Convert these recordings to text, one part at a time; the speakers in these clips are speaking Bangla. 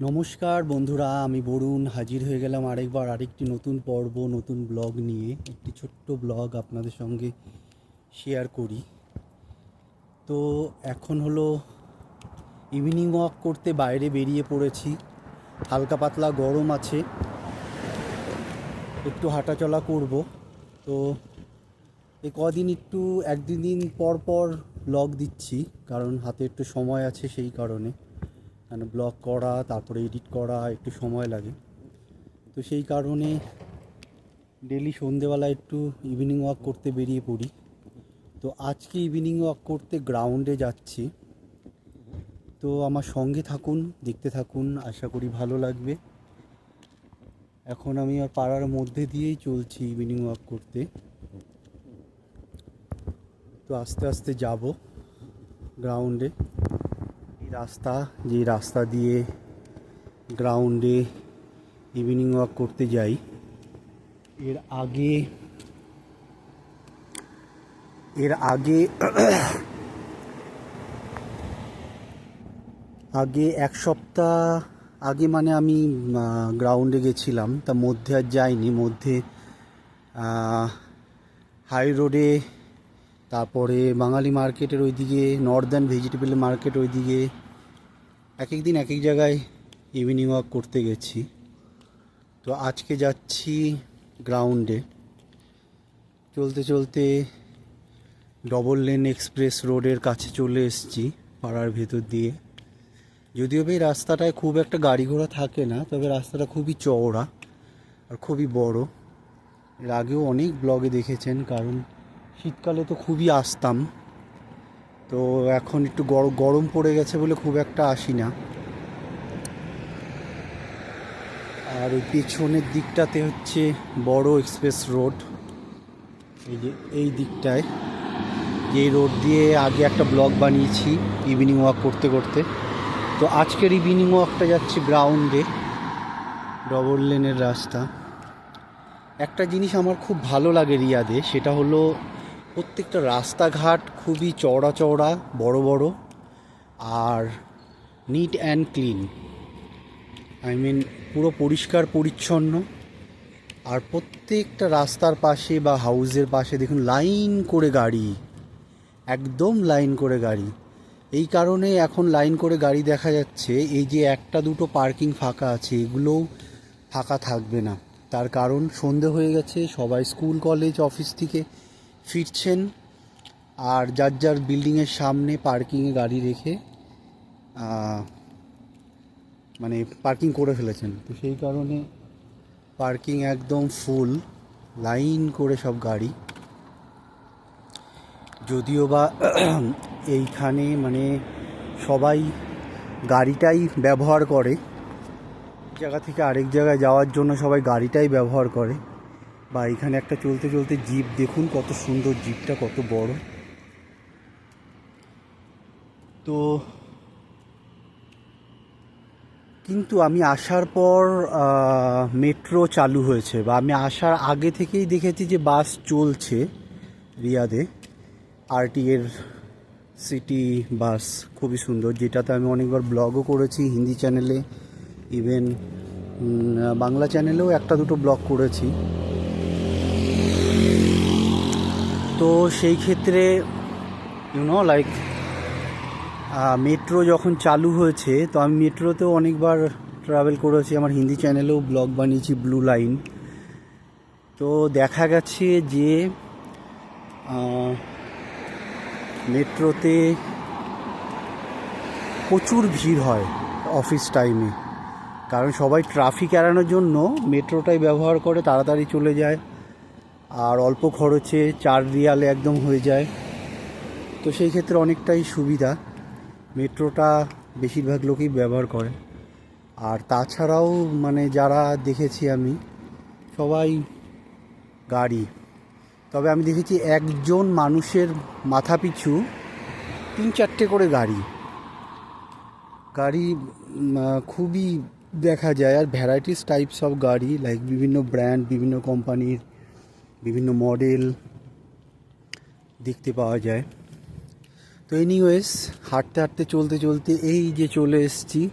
নমস্কার বন্ধুরা, আমি বরুণ হাজির হয়ে গেলাম আরেকবার আরেকটি নতুন পর্ব, নতুন ব্লগ নিয়ে। একটি ছোট্ট ব্লগ আপনাদের সঙ্গে শেয়ার করি। তো এখন হলো ইভিনিং ওয়াক করতে বাইরে বেরিয়ে পড়েছি। হালকা পাতলা গরম আছে। একটু হাঁটাচলা করব। তো এই কদিন একটু এক দিন পর পর ব্লগ দিচ্ছি, কারণ হাতে একটু সময় আছে সেই কারণে। মানে ব্লগ করা, তারপরে এডিট করা, একটু সময় লাগে। তো সেই কারণে ডেলি সন্ধেবেলা একটু ইভিনিং ওয়াক করতে বেরিয়ে পড়ি। তো আজকে ইভিনিং ওয়াক করতে গ্রাউন্ডে যাচ্ছি। তো আমার সঙ্গে থাকুন, দেখতে থাকুন, আশা করি ভালো লাগবে। এখন আমি আর পাড়ার মধ্যে দিয়েই চলছি ইভিনিং ওয়াক করতে। তো আস্তে আস্তে যাব গ্রাউন্ডে রাস্তা, যে রাস্তা দিয়ে গ্রাউন্ডে ইভিনিং ওয়াক করতে যাই, এর আগে এর আগে আগে এক সপ্তাহ আগে মানে আমি গ্রাউন্ডে গেছিলাম। তা মধ্যে আর যাইনি, মধ্যে হাই রোডে তারপরে বাঙালি মার্কেটের ওইদিকে নর্দার্ন ভেজিটেবল মার্কেট ওইদিকে এক এক দিন এক এক জায়গায় ইভিনিং ওয়াক করতে গেছি। তো আজকে যাচ্ছি গ্রাউন্ডে চলতে চলতে ডবল লেন এক্সপ্রেস রোডের কাছে চলে এসেছি পাড়ার ভেতর দিয়ে। যদিও এই রাস্তাটায় খুব একটা গাড়ি ঘোড়া থাকে না, তবে রাস্তাটা খুবই চওড়া আর খুবই বড়। এর আগেও অনেক ব্লগে দেখেছেন, কারণ শীতকালে তো খুবই আসতাম। তো এখন একটু গর- গরম পড়ে গেছে বলে খুব একটা আসি না আর ওই পেছনের দিকটাতে হচ্ছে বড় এক্সপ্রেস রোড। এই যে, এই দিকটায়। যে রোড দিয়ে আগে একটা ব্লগ বানিয়েছি ইভিনিং ওয়াক করতে করতে। তো আজকের ইভিনিং ওয়াকটা যাচ্ছে গ্রাউন্ডে ডবল লেনের রাস্তা। একটা জিনিস আমার খুব ভালো লাগে রিয়াদে, সেটা হলো প্রত্যেকটা রাস্তাঘাট খুবই চওড়া চওড়া, বড় বড় আর neat and clean I mean পুরো পরিষ্কার, পরিচ্ছন্ন। আর প্রত্যেকটা রাস্তার পাশে বা হাউসের পাশে দেখুন লাইন করে গাড়ি। একদম লাইন করে গাড়ি। এই কারণে এখন লাইন করে গাড়ি দেখা যাচ্ছে, এই যে একটা দুটো পার্কিং ফাঁকা আছে, এগুলোও ফাঁকা থাকবে না। তার কারণ সন্ধে হয়ে গেছে, সবাই স্কুল কলেজ অফিস থেকে ফিরছেন আর যার যার বিল্ডিংয়ের সামনে পার্কিংয়ে গাড়ি রেখে মানে পার্কিং করে ফেলেছেন। তো সেই কারণে পার্কিং একদম ফুল, লাইন করে সব গাড়ি। যদিও বা এইখানে মানে সবাই গাড়িটাই ব্যবহার করে জায়গা থেকে আরেক জায়গায় যাওয়ার জন্য সবাই গাড়িটাই ব্যবহার করে। বা এখানে একটা চলতে চলতে জিপ দেখুন কত সুন্দর জিপটা কত বড়। তো কিন্তু আমি আসার পর মেট্রো চালু হয়েছে বা আমি আসার আগে থেকেই দেখেছি যে বাস চলছে রিয়াদে। আরটি এর সিটি বাস খুবই সুন্দর, যেটাতে আমি অনেকবার ব্লগও করেছি হিন্দি চ্যানেলে ইভেন বাংলা চ্যানেলেও একটা দুটো ব্লগ করেছি। তো সেই ক্ষেত্রে ইউনো লাইক মেট্রো যখন চালু হয়েছে, তো আমি মেট্রোতেও অনেকবার ট্রাভেল করেছি, আমার হিন্দি চ্যানেলেও ব্লগ বানিয়েছি ব্লু লাইন তো দেখা গেছে যে মেট্রোতে প্রচুর ভিড় হয় অফিস টাইমে কারণ সবাই ট্রাফিক এড়ানোর জন্য মেট্রোটাই ব্যবহার করে, তাড়াতাড়ি চলে যায়। আর অল্প খরচে চার রিয়ালে একদম হয়ে যায়। তো সেই ক্ষেত্রে অনেকটাই সুবিধা। মেট্রোটা বেশিরভাগ লোকই ব্যবহার করে। আর তাছাড়াও মানে যারা দেখেছি আমি, সবাই গাড়ি। তবে আমি দেখেছি একজন মানুষের মাথা পিছু তিন চারটে করে গাড়ি। গাড়ি খুবই দেখা যায়। আর ভ্যারাইটিস টাইপস অফ গাড়ি লাইক বিভিন্ন ব্র্যান্ড বিভিন্ন কোম্পানির বিভিন্ন মডেল দেখতে পাওয়া যায়। তো এনিওয়েজ হাঁটতে হাঁটতে, চলতে চলতে এই যে চলে এসছি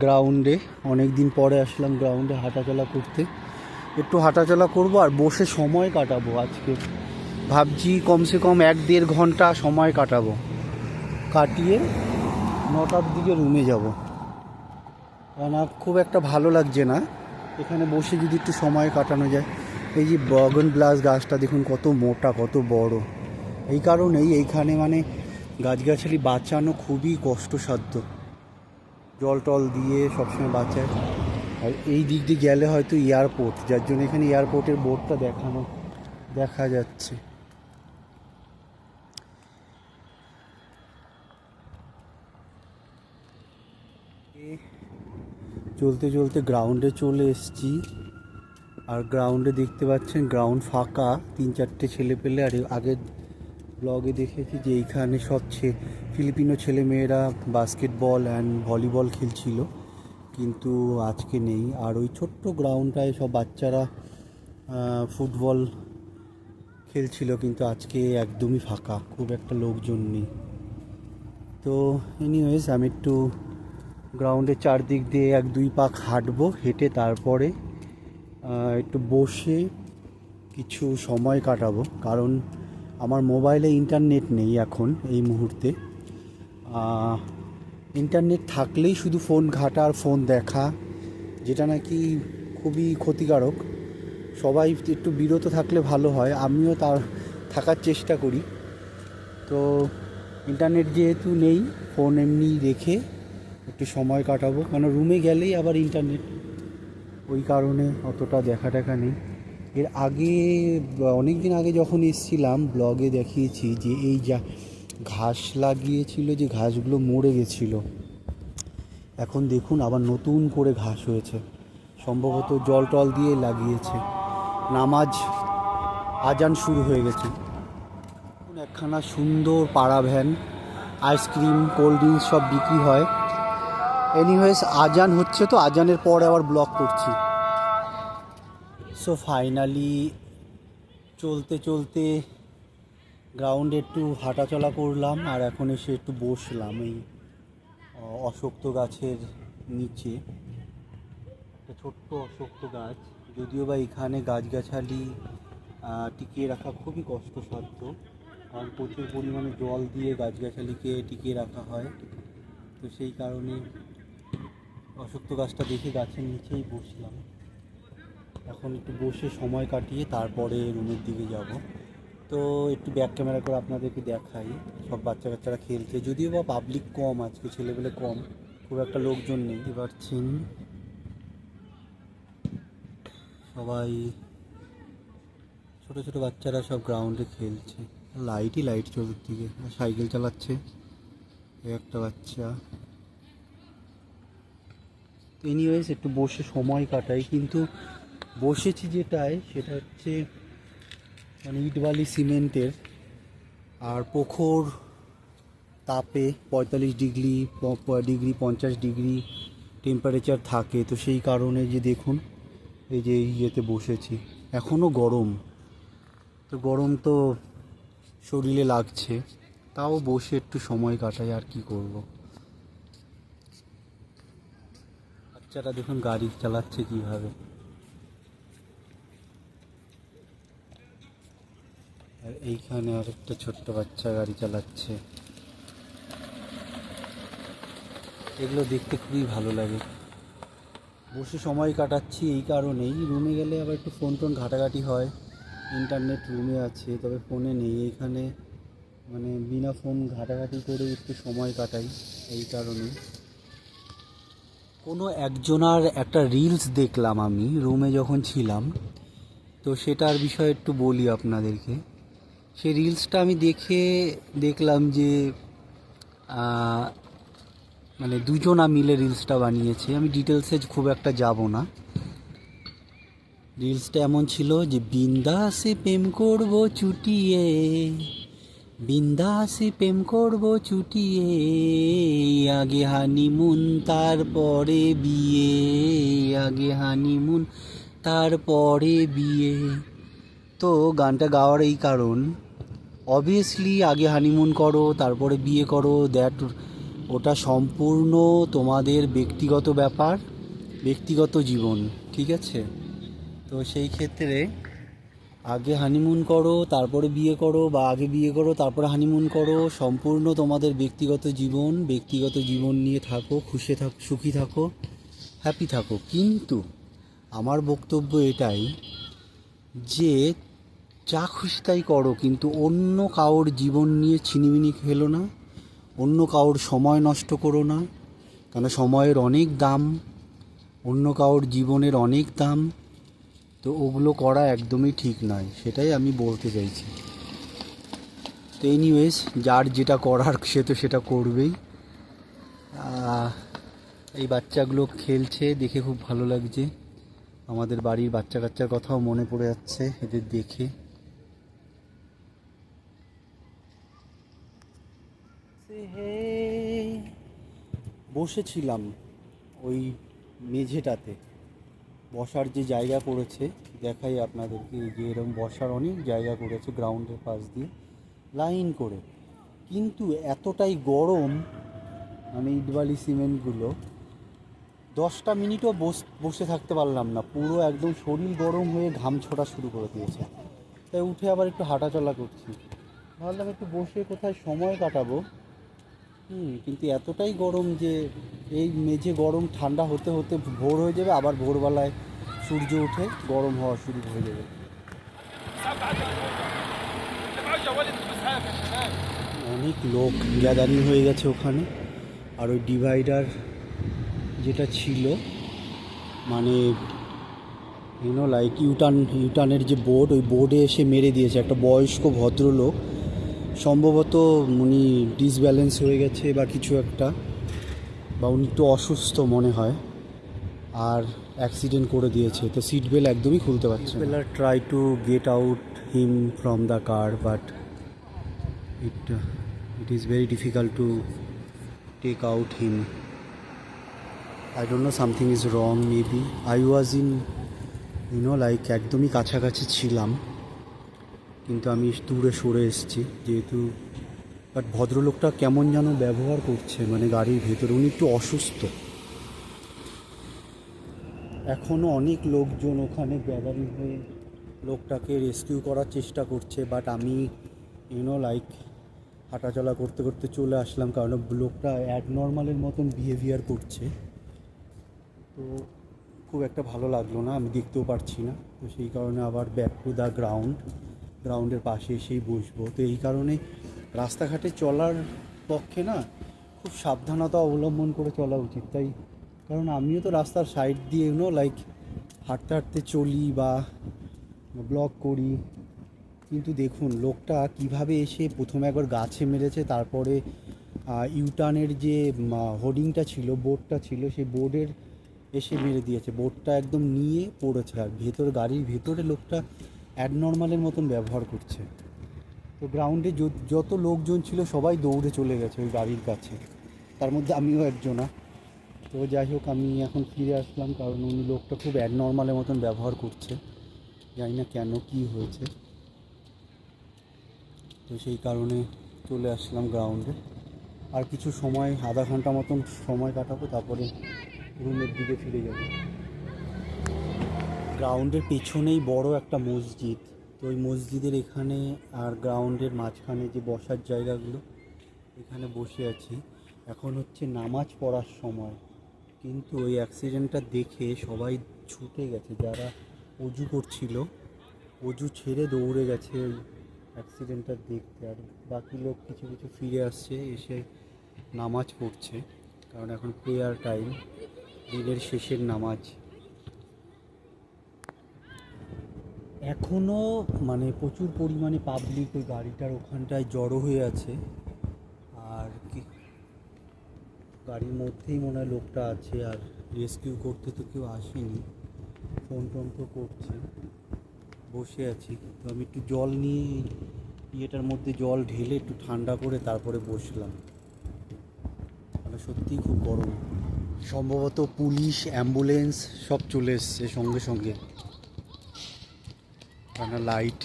গ্রাউন্ডে অনেক দিন পরে আসলাম গ্রাউন্ডে হাঁটাচলা করতে। একটু হাঁটাচলা করব আর বসে সময় কাটাবো আজকে। ভাবছি কমসে কম এক দেড় ঘণ্টা সময় কাটাবো। কাটিয়ে নটার দিকে রুমে যাব। কারণ খুব একটা ভালো লাগছে না। এখানে বসে যদি একটু সময় কাটানো যায়। এই যে বগন ব্লাস গাছটা দেখুন, কত মোটা, কত বড়। এই কারণেই এইখানে মানে গাছগাছালি বাঁচানো খুবই কষ্টসাধ্য। জল টল দিয়ে সবসময় বাঁচায়। আর এই দিক দিয়ে গেলে হয়তো এয়ারপোর্ট, যার জন্য এখানে এয়ারপোর্টের বোর্ডটা দেখানো, দেখা যাচ্ছে। চলতে চলতে গ্রাউন্ডে চলে এসেছি। আর গ্রাউন্ডে দেখতে পাচ্ছেন গ্রাউন্ড ফাঁকা, তিন চারটে ছেলে পেলে। আর আগের ব্লগে দেখেছি যে এইখানে সব ছে, ফিলিপিনো ছেলে মেয়েরা বাস্কেটবল অ্যান্ড ভলিবল খেলছিল, কিন্তু আজকে নেই। আর ওই ছোট্ট গ্রাউন্ডটায় সব বাচ্চারা ফুটবল খেলছিল, কিন্তু আজকে একদমই ফাঁকা, খুব একটা লোকজন নেই। তো এনিওয়েজ আমি একটু গ্রাউন্ডের চারদিক দিয়ে এক দুই পাক হাঁটবো, হেঁটে তারপরে একটু বসে কিছু সময় কাটাবো, কারণ আমার মোবাইলে ইন্টারনেট নেই এখন এই মুহূর্তে। ইন্টারনেট থাকলেই শুধু ফোন ঘাটা আর ফোন দেখা, যেটা নাকি খুবই ক্ষতিকারক। সবাই একটু বিরত থাকলে ভালো হয়, আমিও তার থাকার চেষ্টা করি। তো ইন্টারনেট যেহেতু নেই ফোন এমনি রেখে একটু সময় কাটাবো কারণ রুমে গেলেই আবার ইন্টারনেট ওই কারণে অতটা দেখা টাকা নেই। এর আগে অনেক দিন আগে যখন এসেছিলাম ব্লগে দেখিয়েছি যে এই যা ঘাস লাগিয়েছিল, যে ঘাসগুলো মরে গেছিল, এখন দেখুন আবার নতুন করে ঘাস হয়েছে। সম্ভবত জল টল দিয়ে লাগিয়েছে। নামাজ আজান শুরু হয়ে গেছে। একখানা সুন্দর পাড়া ভ্যান, আইসক্রিম, কোল্ড ড্রিঙ্কস সব বিক্রি হয়। এনিওয়েজ আজান হচ্ছে তো, আজানের পর আবার ব্লক করছি। সো ফাইনালি চলতে চলতে গ্রাউন্ডে একটু হাঁটাচলা করলাম, আর এখন এসে একটু বসলাম এই অশক্ত গাছের নিচে। একটা ছোট্ট অশক্ত গাছ, যদিও বা এখানে গাছগাছালি টিকিয়ে রাখা খুবই কষ্টসাধ্য, কারণ প্রচুর পরিমাণে জল দিয়ে গাছগাছালিকে টিকিয়ে রাখা হয়। তো সেই কারণে অশক্ত গাছটা দেখে গাছের নিচেই বসলাম। এখন একটু বসে সময় কাটিয়ে তারপরে রুমের দিকে যাব। তো একটু ব্যাক ক্যামেরা করে আপনাদেরকে দেখাই, সব বাচ্চা কাচ্চারা খেলছে। যদিও বা পাবলিক কম আজকে, ছেলেবেলে কম, খুব একটা লোকজন নেই। দেখতে পাচ্ছেন সবাই, ছোট ছোট বাচ্চারা সব গ্রাউন্ডে খেলছে। লাইটই লাইট চতুর্দিকে, সাইকেল চালাচ্ছে। একটা বাচ্চা। এনিওয়েজ একটু বসে সময় কাটাই, কিন্তু বসেছি যেটায় সেটা হচ্ছে মানে ইট বালি সিমেন্টের, আর প্রখর তাপে পঁয়তাল্লিশ ডিগ্রি ডিগ্রি, পঞ্চাশ ডিগ্রি টেম্পারেচার থাকে। তো সেই কারণে যে দেখুন, এই যে ইয়েতে বসেছি। এখনও গরম। তো গরম তো শরীরে লাগছে। তাও বসে একটু সময় কাটাই, আর কি করব। বাচ্চারা দেখুন গাড়ি চালাচ্ছে কীভাবে। আর এইখানে আরেকটা ছোট্ট বাচ্চা গাড়ি চালাচ্ছে। এগুলো দেখতে খুবই ভালো লাগে। বসে সময় কাটাচ্ছি এই কারণেই। রুমে গেলে আবার একটু ফোন টোন ঘাটাঘাটি হয়। ইন্টারনেট রুমে আছে, তবে ফোনে নেই। এইখানে মানে বিনা ফোন ঘাটাঘাটি করে একটু সময় কাটাই এই কারণে কোনো একজনার একটা রিলস দেখলাম আমি রুমে যখন ছিলাম, তো সেটার বিষয়ে একটু বলি আপনাদেরকে। সেই রিলসটা আমি দেখে দেখলাম যে মানে দুজনা মিলে রিলসটা বানিয়েছে। আমি ডিটেলসে খুব একটা যাব না। রিলসটা এমন ছিল যে, বিন্দাসে প্রেম করব চুটিয়ে। বিন্দাসে প্রেম করব চুটিয়ে, আগে হানিমুন, তারপরে বিয়ে, আগে হানিমুন, তারপরে বিয়ে। তো গানটা গাওয়ার এই কারণ অবভিয়াসলি আগে হানিমুন করো, তারপরে বিয়ে করো দ্যাট ওটা সম্পূর্ণ তোমাদের ব্যক্তিগত ব্যাপার, ব্যক্তিগত জীবন, ঠিক আছে? তো সেই ক্ষেত্রে আগে হানিমুন করো, তারপরে বিয়ে করো বা আগে বিয়ে করো, তারপরে হানিমুন করো, সম্পূর্ণ তোমাদের ব্যক্তিগত জীবন ব্যক্তিগত জীবন নিয়ে থাকো, খুশি থাকো, সুখী থাকো হ্যাপি থাকো। কিন্তু আমার বক্তব্য এটাই যে যা খুশি তাই করো, কিন্তু অন্য কারোর জীবন নিয়ে ছিনিমিনি খেলো না, অন্য কারোর সময় নষ্ট করো না। কেন? সময়ের অনেক দাম, অন্য কারোর জীবনের অনেক দাম তো ওগুলো করা একদমই ঠিক নয়, সেটাই আমি বলতে চাইছি। তো এনিওয়েজ যার যেটা করার, সে তো সেটা করবেই। এই বাচ্চাগুলো খেলছে, দেখে খুব ভালো লাগছে। আমাদের বাড়ির বাচ্চা কাচ্চার কথাও মনে পড়ে যাচ্ছে, এদের দেখে। বসেছিলাম ওই মেঝেটাতে। বসার যে জায়গা করেছে, দেখাই আপনাদেরকে যে এরকম বসার অনেক জায়গা করেছে গ্রাউন্ডের পাশ দিয়ে, লাইন করে। কিন্তু এতটাই গরম মানে ইটবালি সিমেন্টগুলো, দশটা মিনিটও বস, বসে থাকতে পারলাম না। পুরো একদম শরীর গরম হয়ে ঘাম ছোটা শুরু করে দিয়েছে। তাই উঠে আবার একটু হাঁটাচলা করছি। ভাবলাম একটু বসে কোথায় সময় কাটাবো। হুম, কিন্তু এতটাই গরম যে এই মেঝে গরম, ঠান্ডা হতে হতে ভোর হয়ে যাবে, আবার ভোরবেলায় সূর্য উঠে গরম হওয়া শুরু হয়ে যাবে। অনেক লোক গ্যাদারিং হয়ে গেছে ওখানে। আর ওই ডিভাইডার যেটা ছিল মানে ইউনো লাইক ইউটান ইউটানের যে বোর্ড ওই বোর্ডে এসে মেরে দিয়েছে। একটা বয়স্ক ভদ্রলোক সম্ভবত উনি ডিসব্যালেন্স হয়ে গেছে বা কিছু একটা, বা উনি একটু অসুস্থ মনে হয়, আর অ্যাক্সিডেন্ট করে দিয়েছে। তো সিট বেল্ট একদমই খুলতে পারছে না। Try to get out him from the car but it it is very difficult to take out him I don't know something is wrong maybe I was in you know like একদমই কাছাকাছি ছিলাম। কিন্তু আমি দূরে সরে এসেছি যেহেতু বাট ভদ্রলোকটা কেমন যেন ব্যবহার করছে মানে গাড়ির ভেতরে, উনি একটু অসুস্থ। এখনও অনেক লোকজন ওখানে গ্যাদারিং হয়ে লোকটাকে রেস্কিউ করার চেষ্টা করছে বাট আমি ইউনো লাইক হাঁটাচলা করতে করতে চলে আসলাম কারণ লোকটা অ্যাডনর্মালের মতন বিহেভিয়ার করছে। তো খুব একটা ভালো লাগল না, আমি দেখতেও পারছি না। তো সেই কারণে আবার ব্যাক টু দ্য গ্রাউন্ড গ্রাউন্ডের পাশে এসেই বসবো। তো এই কারণে রাস্তাঘাটে চলার পক্ষে না খুব সাবধানতা অবলম্বন করে চলা উচিত। তাই কারণ আমিও তো রাস্তার সাইড দিয়ে নো লাইক হাঁটতে হাঁটতে চলি বা ব্লক করি। কিন্তু দেখুন, লোকটা কীভাবে এসে প্রথমে একবার গাছে মেরেছে, তারপরে ইউটার্নের যে হোর্ডিংটা ছিল বোর্ডটা ছিল, সেই বোর্ডের এসে মেরে দিয়েছে। বোর্ডটা একদম নিয়ে পড়েছে আর ভেতর, গাড়ির ভেতরে লোকটা অ্যাডনর্মালের মতন ব্যবহার করছে। তো গ্রাউন্ডে যত লোকজন ছিল, সবাই দৌড়ে চলে গেছে ওই গাড়ির কাছে। তার মধ্যে আমিও একজনা তো যাই হোক, আমি এখন ফিরে আসলাম কারণ উনি লোকটা খুব অ্যাডনর্মালের মতন ব্যবহার করছে। জানি না কেন, কী হয়েছে। তো সেই কারণে চলে আসলাম গ্রাউন্ডে আর কিছু সময়, আধা ঘণ্টা মতন সময় কাটাবো, তারপরে রুমের দিকে ফিরে যাব। গ্রাউন্ডের পেছনেই বড় একটা মসজিদ। তো ওই মসজিদের এখানে আর গ্রাউন্ডের মাঝখানে যে বসার জায়গাগুলো, এখানে বসে আছি। এখন হচ্ছে নামাজ পড়ার সময়। কিন্তু ওই অ্যাক্সিডেন্টটা দেখে সবাই ছুটে গেছে। যারা অজু করছিল, অজু ছেড়ে দৌড়ে গেছে ওই অ্যাক্সিডেন্টটা দেখতে। আর বাকি লোক কিছু কিছু ফিরে আসছে, এসে নামাজ পড়ছে। কারণ এখন প্রেয়ার টাইম দিনের শেষের নামাজ। এখনও মানে প্রচুর পরিমাণে পাবলিক ওই গাড়িটার ওখানটায় জড়ো হয়ে আছে। আর কি? গাড়ির মধ্যেই মনে হয় লোকটা আছে আর রেস্কিউ করতে তো কেউ আসেনি। ফোন টোন তো করছে। বসে আছি। তো আমি একটু জল নিয়ে ইয়েটার মধ্যে জল ঢেলে একটু ঠান্ডা করে তারপরে বসলাম। মানে সত্যিই খুব গরম। সম্ভবত পুলিশ অ্যাম্বুলেন্স সব চলে এসছে সঙ্গে সঙ্গে। কারণ লাইট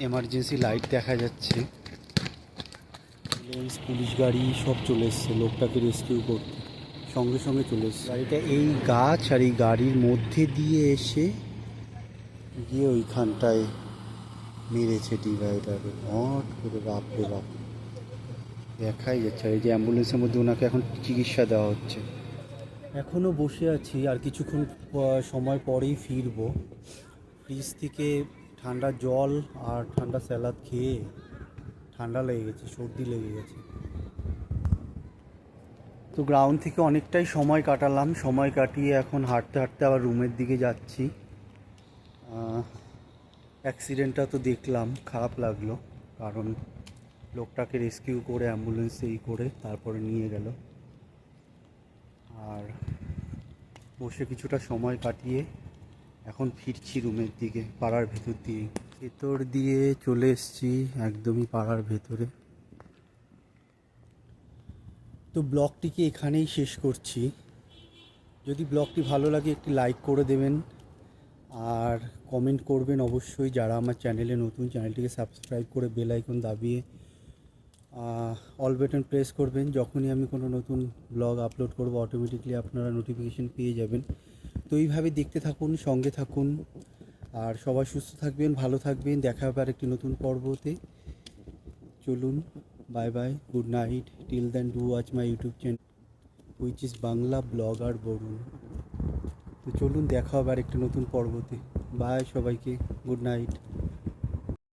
এমার্জেন্সি লাইট দেখা যাচ্ছে। অ্যাম্বুলেন্স পুলিশ গাড়ি সব চলে এসছে লোকটাকে রেস্কিউ করতে। সঙ্গে সঙ্গে চলে এসছে। গাড়িটা এই গাছ আর এই গাড়ির মধ্যে দিয়ে এসে গিয়ে ওইখানটায় মেরেছে ডিভাইডারে হট করে বাপরে বাপ। দেখাই যাচ্ছে। আর এই যে অ্যাম্বুলেন্সের মধ্যে ওনাকে এখন চিকিৎসা দেওয়া হচ্ছে। এখনও বসে আছি আর কিছুক্ষণ সময় পরেই ফিরবো। ফ্রিজ থেকে ঠান্ডা জল আর ঠান্ডা স্যালাদ খেয়ে ঠান্ডা লেগে গেছে, সর্দি লেগে গেছে। তো গ্রাউন্ড থেকে অনেকটাই সময় কাটালাম, সময় কাটিয়ে এখন হাঁটতে হাঁটতে আবার রুমের দিকে যাচ্ছি। অ্যাক্সিডেন্টটা তো দেখলাম, খারাপ লাগল, কারণ লোকটাকে রেস্কিউ করে অ্যাম্বুলেন্সে ই করে তারপরে নিয়ে গেল। আর বসে কিছুটা সময় কাটিয়ে এখন ফিরছি রুমের দিকে, পাড়ার ভেতর দিয়ে। ভেতর দিয়ে চলে এসেছি, একদমই পাড়ার ভেতরে। তো ব্লগটিকে এখানেই শেষ করছি? যদি ব্লগটি ভালো লাগে, একটি লাইক করে দেবেন। আর কমেন্ট করবেন অবশ্যই, যারা আমার চ্যানেলে নতুন, চ্যানেলটিকে সাবস্ক্রাইব করে বেল আইকন দাবিয়ে অল বাটন প্রেস করবেন। যখনই আমি কোনো নতুন ব্লগ আপলোড করব, অটোমেটিকলি আপনারা নোটিফিকেশন পেয়ে যাবেন। তো এইভাবে দেখতে থাকুন, সঙ্গে থাকুন। আর সবাই সুস্থ থাকবেন, ভালো থাকবেন। দেখা হবে আরেকটি নতুন পর্বতে। চলুন bye bye good night till then do watch my YouTube channel which is Bangla blogger Barun তো চলুন, দেখা হবে আরেকটি নতুন পর্বতে। বাই সবাইকে গুড নাইট